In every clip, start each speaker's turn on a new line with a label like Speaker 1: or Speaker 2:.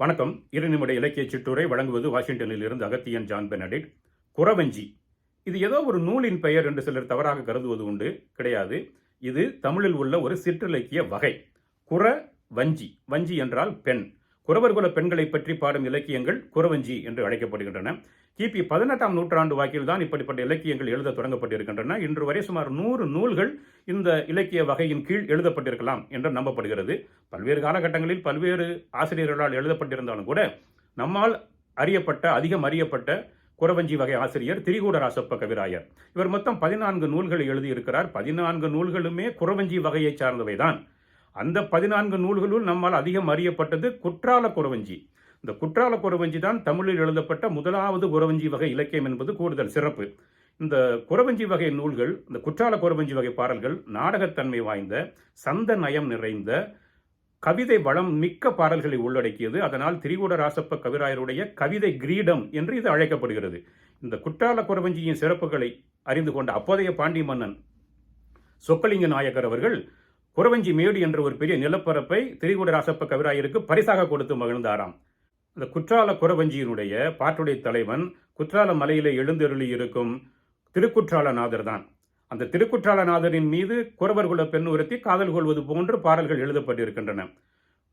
Speaker 1: வணக்கம். இரு நிமிட இலக்கிய சிற்றுரை வழங்குவது வாஷிங்டனில் இருந்து அகத்தியன் ஜான் பெனடிட் குறவஞ்சி. இது ஏதோ ஒரு நூலின் பெயர் என்று சிலர் தவறாக கருதுவது உண்டு. கிடையாது. இது தமிழில் உள்ள ஒரு சிற்றிலக்கிய வகை. குற வஞ்சி வஞ்சி என்றால் பெண். குறவர்குல பெண்களை பற்றி பாடும் இலக்கியங்கள் குறவஞ்சி என்று அழைக்கப்படுகின்றன. கிபி பதினெட்டாம் நூற்றாண்டு வாக்கில் தான் இப்படிப்பட்ட இலக்கியங்கள் எழுத தொடங்கப்பட்டிருக்கின்றன. இன்று வரை சுமார் நூறு நூல்கள் இந்த இலக்கிய வகையின் கீழ் எழுதப்பட்டிருக்கலாம் என்று நம்பப்படுகிறது. பல்வேறு காலகட்டங்களில் பல்வேறு ஆசிரியர்களால் எழுதப்பட்டிருந்தாலும் கூட நம்மால் அறியப்பட்ட அதிகம் அறியப்பட்ட குறவஞ்சி வகை ஆசிரியர் திரிகூட ராசப்ப கவிராயர். இவர் மொத்தம் பதினான்கு நூல்களை எழுதியிருக்கிறார். பதினான்கு நூல்களுமே குறவஞ்சி வகையைச் சார்ந்தவைதான். அந்த பதினான்கு நூல்களுள் நம்மால் அதிகம் அறியப்பட்டது குற்றால குறவஞ்சி. இந்த குற்றால குறவஞ்சி தான் தமிழில் எழுதப்பட்ட முதலாவது குறவஞ்சி வகை இலக்கியம் என்பது கூடுதல் சிறப்பு. இந்த குறவஞ்சி வகை நூல்கள் இந்த குற்றால குறவஞ்சி வகை பாடல்கள் நாடகத்தன்மை வாய்ந்த சந்த நயம் நிறைந்த கவிதை வளம் மிக்க பாடல்களை உள்ளடக்கியது. அதனால் திரிகூட ராசப்ப கவிராயருடைய கவிதை கிரீடம் என்று இது அழைக்கப்படுகிறது. இந்த குற்றால குறவஞ்சியின் சிறப்புகளை அறிந்து கொண்ட அப்போதைய பாண்டி மன்னன் சொக்கலிங்க நாயக்கர் அவர்கள் குறவஞ்சி மேடு என்ற ஒரு பெரிய நிலப்பரப்பை திரிகூட ராசப்ப கவிராயருக்கு பரிசாக கொடுத்து மகிழ்ந்தாராம். அந்த குற்றால குறவஞ்சியினுடைய பாட்டுடைய தலைவன் குற்றால மலையிலே எழுந்தருளி இருக்கும் திருக்குற்றாலநாதர் தான் அந்த திருக்குற்றாலநாதரின் மீது குறவர்குல பெண் உரத்தி காதல் கொள்வது போன்று பாடல்கள் எழுதப்பட்டிருக்கின்றன.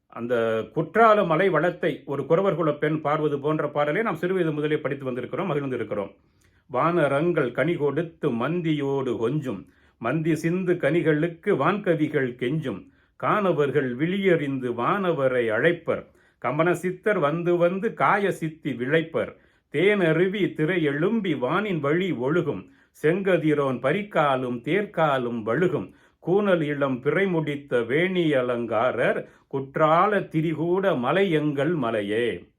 Speaker 1: அந்த குற்றால மலை வளத்தை ஒரு குறவர்குல பெண் பார்வது போன்ற பாடலை நாம் சிறுவயது முதலே படித்து வந்திருக்கிறோம் மகிழ்ந்திருக்கிறோம். வானரங்கள் கனி கொடுத்து மந்தியோடு கொஞ்சும். மந்தி சிந்து கனிகளுக்கு வான்கவிகள் கெஞ்சும். காணவர்கள் விழியறிந்து வானவரை அழைப்பர். கமன சித்தர் வந்து வந்து காய சித்தி விளைப்பர். தேனருவி திரை எழும்பி வானின் வழி ஒழுகும். செங்கதிரோன் பரிக்காலும் தேர்க்காலும் வழுகும். கூனல் இளம் பிறை முடித்த வேணி அலங்காரர் குற்றால திரிகூட மலை எங்கள் மலையே.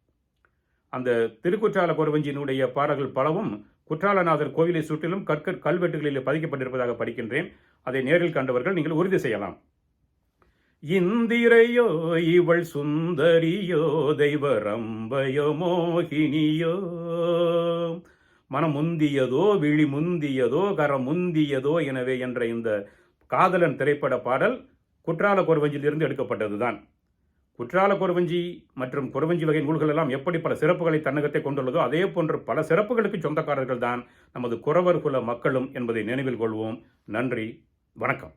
Speaker 1: அந்த திருக்குற்றால குறவஞ்சினுடைய பாடல்கள் பலவும் குற்றாலநாதர் கோவிலை சுற்றிலும் கற்க கல்வெட்டுகளில் பதிக்கப்பட்டிருப்பதாக படிக்கின்றேன். அதை நேரில் கண்டவர்கள் நீங்கள் உறுதி செய்யலாம். இந்திரையோ இவள் சுந்தரியோ தெய்வரம்பயோ மோகினியோ. மனம் முந்தியதோ விழி முந்தியதோ கரம் முந்தியதோ எனவே என்ற இந்த காதலன் திரைப்பட பாடல் குற்றால கோர்வஞ்சிலிருந்து எடுக்கப்பட்டதுதான். குற்றால குறவஞ்சி மற்றும் குறவஞ்சி வகை நூல்கள் எல்லாம் எப்படி பல சிறப்புகளை தன்னகத்தை கொண்டுள்ளதோ அதே போன்று பல சிறப்புகளுக்கு சொந்தக்காரர்கள் தான் நமது குறவர் குல மக்களும் என்பதை நினைவில் கொள்வோம். நன்றி. வணக்கம்.